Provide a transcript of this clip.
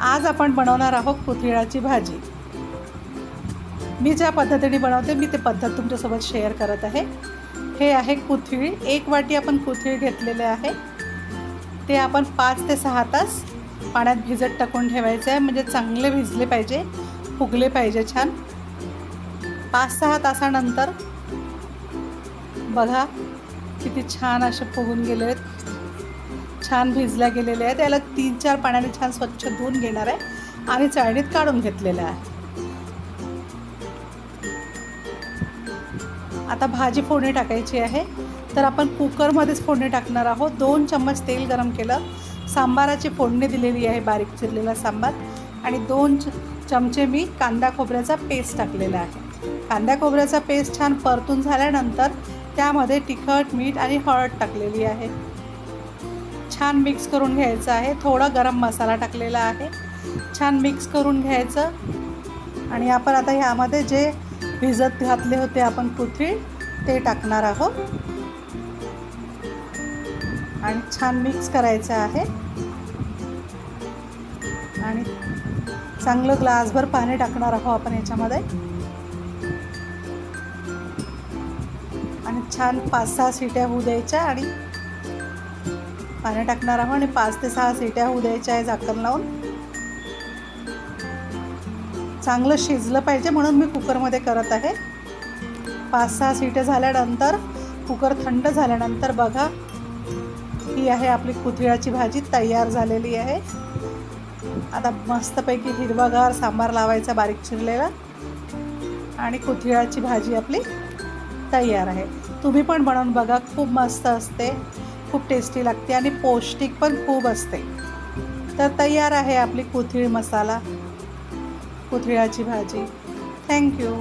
आज आपण बनवणार आहोत पुतळीळाची भाजी. मी ज्या पद्धतीने बनवते मी ते पद्धत तुमच्यासोबत शेअर करत आहे. हे आहे कोथिळी एक वाटी आपण कोथिळी घेतलेले आहे. ते आपण पाच ते सहा तास पाण्यात भिजत टाकून ठेवायचे आहे. म्हणजे चांगले भिजले पाहिजे फुगले पाहिजे छान. पाच सहा तासानंतर बघा किती छान असे फुगून गेले आहेत छान भिजल्या गेलेले आहेत. त्याला तीन चार पाण्याने छान स्वच्छ धुवून घेणार आहे. आणि चाळणीत काढून घेतलेलं आहे आता भाजी फोडणी टाकायची आहे. तर आपण कुकरमध्येच फोडणी टाकणार आहोत. दोन चम्मच तेल गरम केलं. सांबाराची फोडणी दिलेली आहे बारीक चिरलेला सांबार. आणि दोन च चमचे मी कांदा खोबऱ्याचा पेस्ट टाकलेला आहे. कांदा खोबऱ्याचा पेस्ट छान परतून झाल्यानंतर त्यामध्ये तिखट मीठ आणि हळद टाकलेली आहे. छान मिक्स करून घ्यायचं आहे. थोडा गरम मसाला टाकलेला आहे. छान मिक्स करून घ्यायचं. आणि आपण आता ह्यामध्ये जे भिजत घातले होते आपण कोथिळ ते टाकणार आहोत. आणि छान मिक्स करायचं आहे. आणि चांगलं ग्लासभर पाणी टाकणार आहोत आपण याच्यामध्ये. आणि छान पाच सहा शिट्या होऊ द्यायच्या आणि पाणी टाकणार आहोत आणि पाच ते सहा सिट्या होऊ द्यायच्या आहे झाकण लावून. चांगलं शिजलं पाहिजे म्हणून मी कुकरमध्ये करत आहे. पाच सहा सिट्या झाल्यानंतर कुकर थंड झाल्यानंतर बघा ही आहे आपली कुथिळाची भाजी तयार झालेली आहे. आता मस्तपैकी हिरवागार सांबार लावायचा बारीक चिरलेला. आणि कुथिळाची भाजी आपली तयार आहे. तुम्ही पण बनवून बघा खूप मस्त असते. खूप टेस्टी लागते आणि पौष्टिक पण खूप असते. तर तयार आहे आपली कोथिळ मसाला कोथिळाची भाजी. थँक्यू